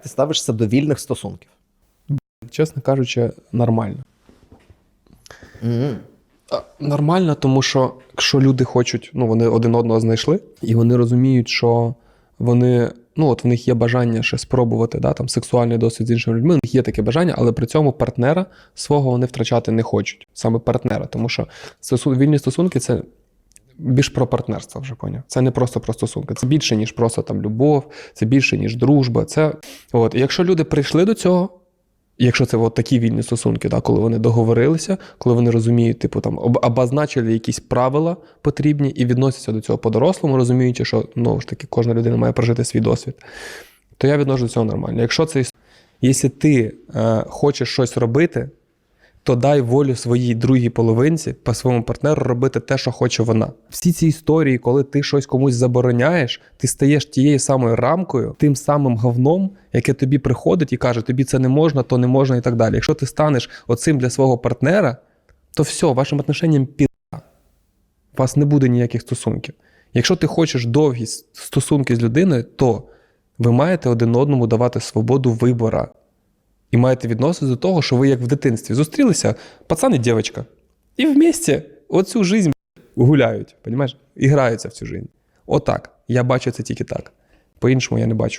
Як ти ставишся до вільних стосунків? Чесно кажучи, нормально. А, Нормально, тому що якщо люди хочуть, ну вони один одного знайшли, і вони розуміють, що вони, ну от в них є бажання ще спробувати да, там, сексуальний досвід з іншими людьми, у них є таке бажання, але при цьому партнера свого вони втрачати не хочуть. Саме партнера, тому що вільні стосунки це. Більш про партнерство вже поняв. Це не просто про стосунки. Це більше, ніж просто там любов, це більше, ніж дружба. Це от. Якщо люди прийшли до цього, Якщо це от такі вільні стосунки, да, коли вони договорилися, коли вони розуміють, типу там обозначили якісь правила потрібні і відносяться до цього по-дорослому, розуміючи, що ну ж таки кожна людина має прожити свій досвід, то я відношу до цього нормально. Якщо це якщо ти е, хочеш щось робити, то дай волю своїй другій половинці по своєму партнеру робити те, що хоче вона. Всі ці історії, коли ти щось комусь забороняєш, ти стаєш тією самою рамкою, тим самим говном, яке тобі приходить і каже, тобі це не можна, то не можна і так далі. Якщо ти станеш оцим для свого партнера, то все, вашим отношенням пі***. У вас не буде ніяких стосунків. Якщо ти хочеш довгі стосунки з людиною, то ви маєте один одному давати свободу вибора. І маєте відносини до того, що ви як в дитинстві зустрілися, пацан і дівчинка. І вместе оцю жизнь гуляють, понімаєш? І граються в цю жизнь. Отак. Я бачу це тільки так. По-іншому я не бачу.